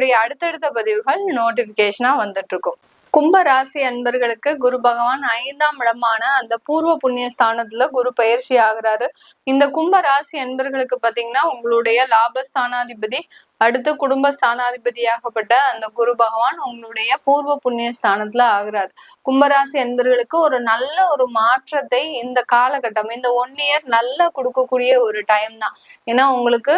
என்னுடைய அடுத்தடுத்த பதிவுகள் நோட்டிபிகேஷனா வந்துட்டு இருக்கும் கும்ப ராசி அன்பர்களுக்கு குரு பகவான் ஐந்தாம் இடமான அந்த பூர்வ புண்ணிய ஸ்தானத்துல குரு பயிற்சி ஆகுறாரு. இந்த கும்ப ராசி அன்பர்களுக்கு பாத்தீங்கன்னா உங்களுடைய லாபஸ்தானாதிபதி அடுத்து குடும்ப ஸ்தானாதிபதியாகப்பட்ட அந்த குரு பகவான் உங்களுடைய பூர்வ புண்ணிய ஸ்தானத்துல ஆகிறார். கும்பராசி என்பர்களுக்கு ஒரு நல்ல ஒரு மாற்றத்தை இந்த காலகட்டம் இந்த ஒன் இயர் நல்லா கொடுக்கக்கூடிய ஒரு டைம் தான். ஏன்னா உங்களுக்கு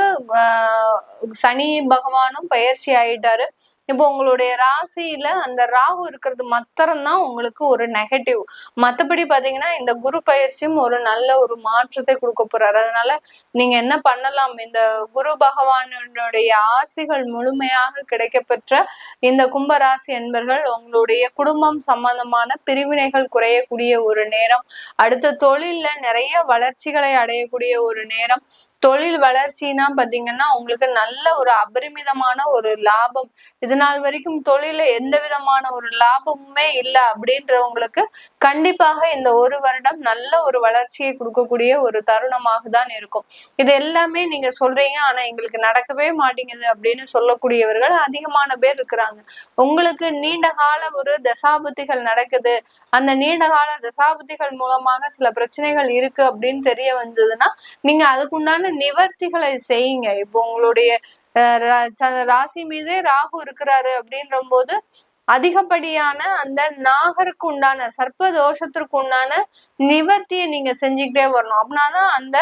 சனி பகவானும் பயிற்சி ஆயிட்டாரு. இப்போ உங்களுடைய ராசியில அந்த ராகு இருக்கிறது மாத்திரம்தான் உங்களுக்கு ஒரு நெகட்டிவ் மத்தபடி பாத்தீங்கன்னா இந்த குரு பயிற்சியும் ஒரு நல்ல ஒரு மாற்றத்தை கொடுக்க போறாரு. அதனால நீங்க என்ன பண்ணலாம்? இந்த குரு பகவானுடைய ஆசைகள் முழுமையாக கிடைக்கப்பெற்ற இந்த கும்பராசி என்பர்கள் உங்களுடைய குடும்பம் சம்பந்தமான பிரிவினைகள் குறையக்கூடிய ஒரு நேரம் அடுத்த தொழில்ல நிறைய வளர்ச்சிகளை அடையக்கூடிய ஒரு நேரம் தொழில் வளர்ச்சினா பாத்தீங்கன்னா உங்களுக்கு நல்ல ஒரு அபரிமிதமான ஒரு லாபம். இது நாள் வரைக்கும் தொழில எந்த விதமான ஒரு லாபமுமே இல்லை அப்படின்றவங்களுக்கு கண்டிப்பாக இந்த ஒரு வருடம் நல்ல ஒரு வளர்ச்சியை கொடுக்கக்கூடிய ஒரு தருணமாக தான் இருக்கும். இது எல்லாமே நீங்க சொல்றீங்க ஆனா எங்களுக்கு நடக்கவே மாட்டேங்குது அப்படின்னு சொல்லக்கூடியவர்கள் அதிகமான பேர் இருக்கிறாங்க. உங்களுக்கு நீண்ட கால ஒரு தசாபுத்திகள் நடக்குது. அந்த நீண்ட கால தசாபுத்திகள் மூலமாக சில பிரச்சனைகள் இருக்கு அப்படின்னு தெரிய வந்ததுன்னா நீங்க அதுக்குண்டான நிவர்த்திகளை செய்யுங்க. இப்போ உங்களுடைய ராசி மீதே ராகு இருக்கிறாரு அப்படின்ற போது அதிகப்படியான அந்த நாகருக்கு உண்டான சர்ப்ப தோஷத்திற்கு உண்டான நிவர்த்தியை நீங்க செஞ்சுக்கிட்டே வரணும். அப்படின்னாதான் அந்த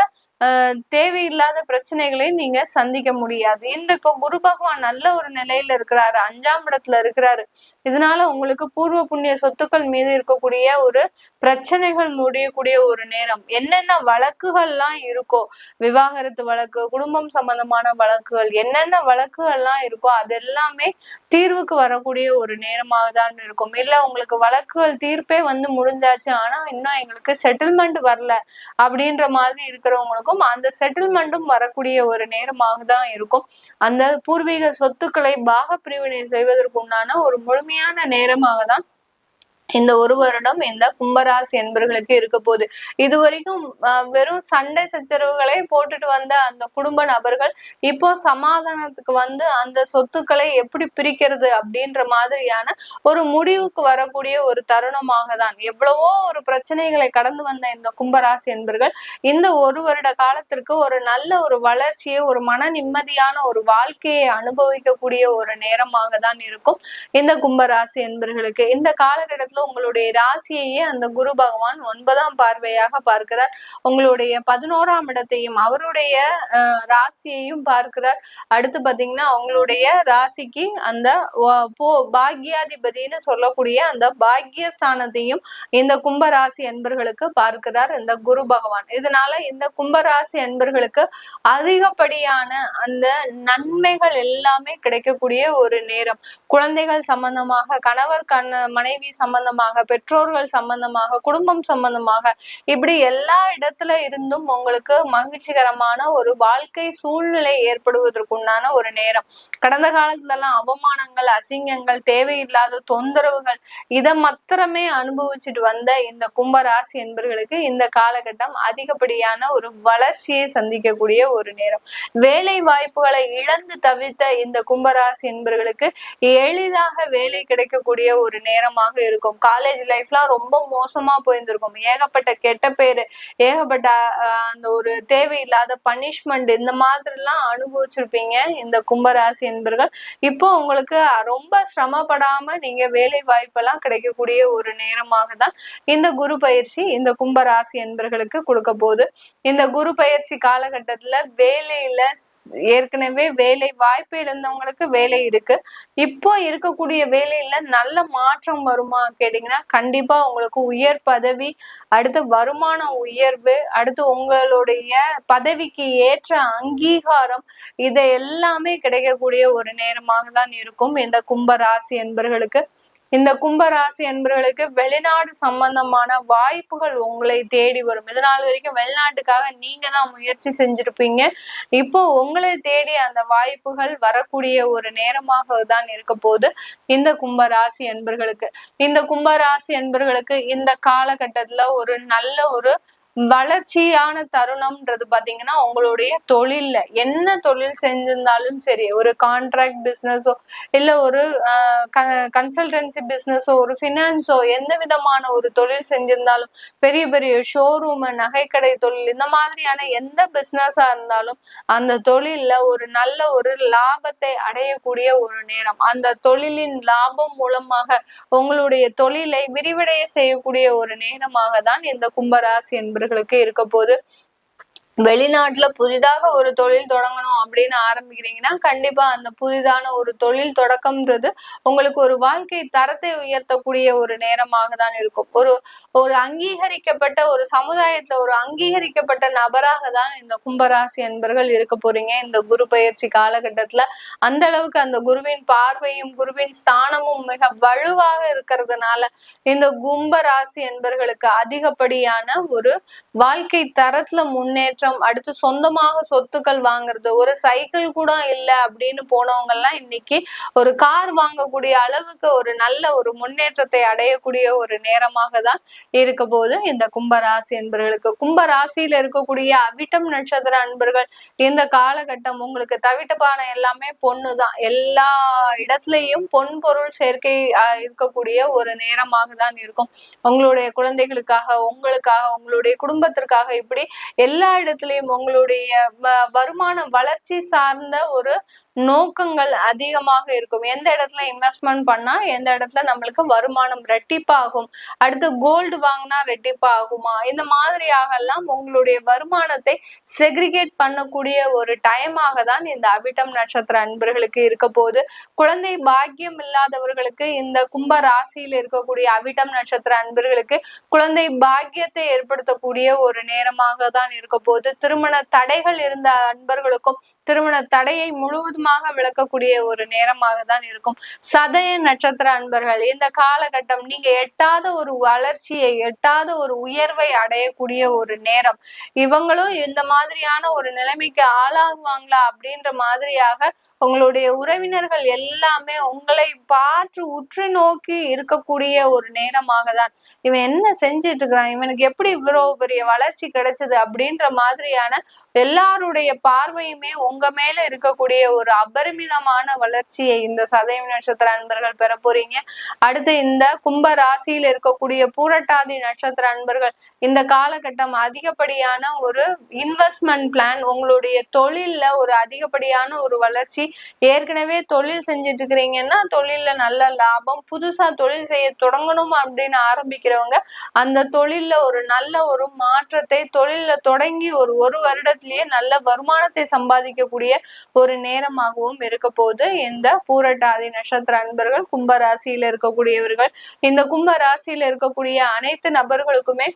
தேவையில்லாத பிரச்சனைகளை நீங்க சந்திக்க முடியாது. இந்த இப்போ குரு பகவான் நல்ல ஒரு நிலையில இருக்கிறாரு அஞ்சாம் இடத்துல இருக்கிறாரு. இதனால உங்களுக்கு பூர்வ புண்ணிய சொத்துக்கள் மீது இருக்கக்கூடிய ஒரு பிரச்சனைகள் முடியக்கூடிய ஒரு நேரம். என்னென்ன வழக்குகள்லாம் இருக்கோ விவாகரத்து வழக்கு குடும்பம் சம்பந்தமான வழக்குகள் என்னென்ன வழக்குகள்லாம் இருக்கோ அது எல்லாமே தீர்வுக்கு வரக்கூடிய ஒரு நேரமாக தான் இருக்கும். இல்ல உங்களுக்கு வழக்குகள் தீர்ப்பே வந்து முடிஞ்சாச்சு ஆனா இன்னும் எங்களுக்கு செட்டில்மெண்ட் வரல அப்படின்ற மாதிரி இருக்கிறவங்களுக்கும் இருக்கும். அந்த செட்டில்மெண்ட்டும் வரக்கூடிய ஒரு நேரமாக தான் இருக்கும். அந்த பூர்வீக சொத்துக்களை பாக பிரிவினை செய்வதற்கு உண்டான ஒரு முழுமையான நேரமாக தான் இந்த ஒரு வருடம் இந்த கும்பராசி என்பர்களுக்கு இருக்க போகுது. இது வரைக்கும் வெறும் சண்டை சச்சரவுகளை போட்டுட்டு வந்த அந்த குடும்ப நபர்கள் இப்போ சமாதானத்துக்கு வந்து அந்த சொத்துக்களை எப்படி பிரிக்கிறது அப்படின்ற மாதிரியான ஒரு முடிவுக்கு வரக்கூடிய ஒரு தருணமாக தான் எவ்வளவோ ஒரு பிரச்சனைகளை கடந்து வந்த இந்த கும்பராசி என்பர்கள் இந்த ஒரு வருட காலத்திற்கு ஒரு நல்ல ஒரு வளர்ச்சியை ஒரு மன நிம்மதியான ஒரு வாழ்க்கையை அனுபவிக்கக்கூடிய ஒரு நேரமாக தான் இருக்கும் இந்த கும்பராசி என்பர்களுக்கு. இந்த காலகட்டத்தில் உங்களுடைய ராசியையே அந்த குரு பகவான் ஒன்பதாம் பார்வையாக பார்க்கிறார். உங்களுடைய பதினோராம் இடத்தையும் அவருடைய ராசியையும் பார்க்கிறார். அடுத்து பாத்தீங்கன்னா அவங்களுடைய ராசிக்கு அந்த பாக்யாதிபதினு சொல்லக்கூடிய அந்த பாக்யஸ்தானத்தையும் இந்த கும்பராசி என்பர்களுக்கு பார்க்கிறார் இந்த குரு பகவான். இதனால இந்த கும்பராசி என்பர்களுக்கு அதிகப்படியான அந்த நன்மைகள் எல்லாமே கிடைக்கக்கூடிய ஒரு நேரம். குழந்தைகள் சம்பந்தமாக கணவர் கண் மனைவி சம்பந்தம் சம்பந்தமாக பெற்றோர்கள் சம்பந்தமாக குடும்பம் சம்பந்தமாக இப்படி எல்லா இடத்துல இருந்தும் உங்களுக்கு மகிழ்ச்சிகரமான ஒரு வாழ்க்கை சூழ்நிலை ஏற்படுவதற்குண்டான ஒரு நேரம். கடந்த காலத்துல எல்லாம் அவமானங்கள் அசிங்கங்கள் தேவையில்லாத தொந்தரவுகள் இதை மாத்திரமே அனுபவிச்சுட்டு வந்த இந்த கும்பராசி என்பர்களுக்கு இந்த காலகட்டம் அதிகப்படியான ஒரு வளர்ச்சியை சந்திக்கக்கூடிய ஒரு நேரம். வேலை வாய்ப்புகளை இழந்து தவித்த இந்த கும்பராசி என்பர்களுக்கு எளிதாக வேலை கிடைக்கக்கூடிய ஒரு நேரமாக இருக்கும். காலேஜ் லைஃப்லாம் ரொம்ப மோசமா போயிருந்திருக்கும். ஏகப்பட்ட கெட்ட பேரு ஏகப்பட்ட அந்த ஒரு தேவையில்லாத பனிஷ்மெண்ட் இந்த மாதிரிலாம் அனுபவிச்சிருப்பீங்க இந்த கும்பராசி என்பர்கள். இப்போ உங்களுக்கு ரொம்ப சிரமப்படாம நீங்க வேலை வாய்ப்பெல்லாம் கிடைக்கக்கூடிய ஒரு நேரமாக தான் இந்த குரு பயிற்சி இந்த கும்பராசி என்பர்களுக்கு கொடுக்க போகுது. இந்த குரு பயிற்சி காலகட்டத்துல வேலையில ஏற்கனவே வேலை வாய்ப்பு இழந்தவங்களுக்கு வேலை இருக்கு. இப்போ இருக்கக்கூடிய வேலையில நல்ல மாற்றம் வருமா கேட்டீங்கன்னா கண்டிப்பா உங்களுக்கு உயர் பதவி அடுத்து வருமான உயர்வு அடுத்து உங்களுடைய பதவிக்கு ஏற்ற அங்கீகாரம் இதை எல்லாமே கிடைக்கக்கூடிய ஒரு நேரமாக தான் இருக்கும். இந்த கும்ப ராசி என்பர்களுக்கு இந்த கும்பராசி என்பவர்களுக்கு வெளிநாடு சம்பந்தமான வாய்ப்புகள் உங்களை தேடி வரும். இதனால் வரைக்கும் வெளிநாட்டுக்காக நீங்க தான் முயற்சி செஞ்சிருப்பீங்க. இப்போ உங்களை தேடி அந்த வாய்ப்புகள் வரக்கூடிய ஒரு நேரமாக தான் இருக்க போது இந்த கும்பராசி என்பர்களுக்கு இந்த கும்பராசி என்பர்களுக்கு இந்த காலகட்டத்துல ஒரு நல்ல ஒரு வளர்ச்சியான தருணம்ன்றது பாத்தீங்கன்னா உங்களுடைய தொழில்ல. என்ன தொழில் செஞ்சிருந்தாலும் சரி ஒரு கான்ட்ராக்ட் பிசினஸோ இல்ல ஒரு கன்சல்டன்சி பிசினஸோ ஒரு ஃபினான்ஸோ எந்த விதமான ஒரு தொழில் செஞ்சிருந்தாலும் பெரிய பெரிய ஷோரூம் நகைக்கடை தொழில் இந்த மாதிரியான எந்த பிசினஸா இருந்தாலும் அந்த தொழில்ல ஒரு நல்ல ஒரு லாபத்தை அடையக்கூடிய ஒரு நேரம். அந்த தொழிலின் லாபம் மூலமாக உங்களுடைய தொழிலை விரிவடைய செய்யக்கூடிய ஒரு நேரமாக தான் இந்த கும்பராசி என்பது நண்பர்களுக்கு இருக்க போது வெளிநாட்டுல புதிதாக ஒரு தொழில் தொடங்கணும் அப்படின்னு ஆரம்பிக்கிறீங்கன்னா கண்டிப்பா அந்த புதிதான ஒரு தொழில் தொடக்கம்ன்றது உங்களுக்கு ஒரு வாழ்க்கை தரத்தை உயர்த்தக்கூடிய ஒரு நேரமாக தான் இருக்கும். ஒரு ஒரு அங்கீகரிக்கப்பட்ட ஒரு சமுதாயத்துல ஒரு அங்கீகரிக்கப்பட்ட நபராக தான் இந்த கும்பராசி என்பர்கள் இருக்க போறீங்க. இந்த குரு பயிற்சி காலகட்டத்துல அந்த அளவுக்கு அந்த குருவின் பார்வையும் குருவின் ஸ்தானமும் மிக வலுவாக இருக்கிறதுனால இந்த கும்பராசி என்பர்களுக்கு அதிகப்படியான ஒரு வாழ்க்கை தரத்துல முன்னேற்றம் முன்னேற்றம் அடுத்து சொந்தமாக சொத்துக்கள் வாங்குறது. ஒரு சைக்கிள் கூட இல்லை அப்படின்னு போனவங்க எல்லாம் இன்னைக்கு ஒரு கார் வாங்கக்கூடிய அளவுக்கு ஒரு நல்ல ஒரு முன்னேற்றத்தை அடையக்கூடிய ஒரு நேரமாக தான் இருக்க போது இந்த கும்பராசி என்பர்களுக்கு கும்பராசியில இருக்கக்கூடிய அவிட்டம் நட்சத்திர அன்பர்கள் இந்த காலகட்டம் உங்களுக்கு தவிட்டப்பான எல்லாமே பொண்ணு தான். எல்லா இடத்துலயும் பொன் பொருள் சேர்க்கை இருக்கக்கூடிய ஒரு நேரமாக தான் இருக்கும். உங்களுடைய குழந்தைகளுக்காக உங்களுக்காக உங்களுடைய குடும்பத்திற்காக இப்படி எல்லா இடத்துல இடத்துலயும் உங்களுடைய வருமானம் வளர்ச்சி சார்ந்த ஒரு நோக்கங்கள் அதிகமாக இருக்கும். எந்த இடத்துல இன்வெஸ்ட்மெண்ட் பண்ணா எந்த இடத்துல நம்மளுக்கு வருமானம் ரெட்டிப்பாகும். அடுத்து கோல்டு வாங்கினா ரெட்டிப்பாகுமா? இந்த மாதிரியாக எல்லாம் உங்களுடைய வருமானத்தை செக்ரிகேட் பண்ணக்கூடிய ஒரு டைமாக தான் இந்த அபிட்டம் நட்சத்திர அன்பர்களுக்கு இருக்க போது குழந்தை பாக்கியம் இல்லாதவர்களுக்கு இந்த கும்ப ராசியில் இருக்கக்கூடிய அவிட்டம் நட்சத்திர அன்பர்களுக்கு குழந்தை பாக்கியத்தை ஏற்படுத்தக்கூடிய ஒரு நேரமாக தான் இருக்க போது திருமண தடைகள் இருந்த அன்பர்களுக்கும் திருமண தடையை முழுவதும் அற்புதமாக விளக்கக்கூடிய ஒரு நேரமாக தான் இருக்கும். சதய நட்சத்திர அன்பர்கள் இந்த காலகட்டம் நீங்க எட்டாத ஒரு வளர்ச்சியை எட்டாத ஒரு உயர்வை அடையக்கூடிய ஒரு நேரம். இவங்களும் இந்த மாதிரியான ஒரு நிலைமைக்கு ஆளாகுவாங்களா அப்படின்ற மாதிரியாக உங்களுடைய உறவினர்கள் எல்லாமே உங்களை பார்த்து உற்று நோக்கி இருக்கக்கூடிய ஒரு நேரமாக தான் இவன் என்ன செஞ்சிட்டு இருக்கிறான்? இவனுக்கு எப்படி இவ்வளவு பெரிய வளர்ச்சி கிடைச்சது அப்படின்ற மாதிரியான எல்லாருடைய பார்வையுமே உங்க மேல இருக்கக்கூடிய ஒரு ஒரு அபரிமிதமான வளர்ச்சியை இந்த சதயம் நட்சத்திர அன்பர்கள் பெற போறீங்க. அடுத்து இந்த கும்ப ராசியில் இருக்கக்கூடிய பூரட்டாதி நட்சத்திர அன்பர்கள் இந்த காலகட்டம் அதிகப்படியான ஒரு இன்வெஸ்ட்மெண்ட் பிளான் உங்களுடைய தொழில்ல ஒரு அதிகப்படியான ஒரு வளர்ச்சி. ஏற்கனவே தொழில் செஞ்சுட்டு இருக்கிறீங்கன்னா தொழில்ல நல்ல லாபம் புதுசா தொழில் செய்ய தொடங்கணும் அப்படின்னு ஆரம்பிக்கிறவங்க அந்த தொழில்ல ஒரு நல்ல ஒரு மாற்றத்தை தொழில்ல தொடங்கி ஒரு ஒரு வருடத்திலேயே நல்ல வருமானத்தை சம்பாதிக்கக்கூடிய ஒரு நேரம் மாதமாகவும் இருக்க போது இந்த பூரட்டாதி நட்சத்திர அன்பர்கள் கும்ப ராசியில இருக்கக்கூடியவர்கள். இந்த கும்ப ராசியில இருக்கக்கூடிய அனைத்து நபர்களுக்குமே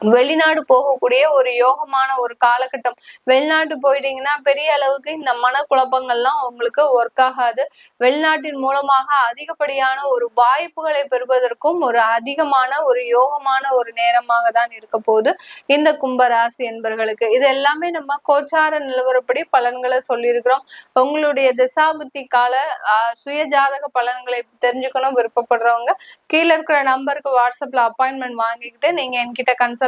வெளிநாடு போகக்கூடிய ஒரு யோகமான ஒரு காலகட்டம். வெளிநாட்டு போயிட்டீங்கன்னா பெரிய அளவுக்கு இந்த மனக்குழப்பங்கள்லாம் உங்களுக்கு ஒர்க் ஆகாது. வெளிநாட்டின் மூலமாக அதிகப்படியான ஒரு வாய்ப்புகளை பெறுவதற்கும் ஒரு அதிகமான ஒரு யோகமான ஒரு நேரமாக தான் இருக்க போது இந்த கும்பராசி என்பர்களுக்கு. இது எல்லாமே நம்ம கோச்சார நிலவரப்படி பலன்களை சொல்லியிருக்கிறோம். உங்களுடைய திசாபுத்தி கால சுய ஜாதக பலன்களை தெரிஞ்சுக்கணும் விருப்பப்படுறவங்க கீழே இருக்கிற நம்பருக்கு வாட்ஸ்அப்ல அப்பாயின்மெண்ட் வாங்கிக்கிட்டு நீங்க என்கிட்ட கன்சல்ட்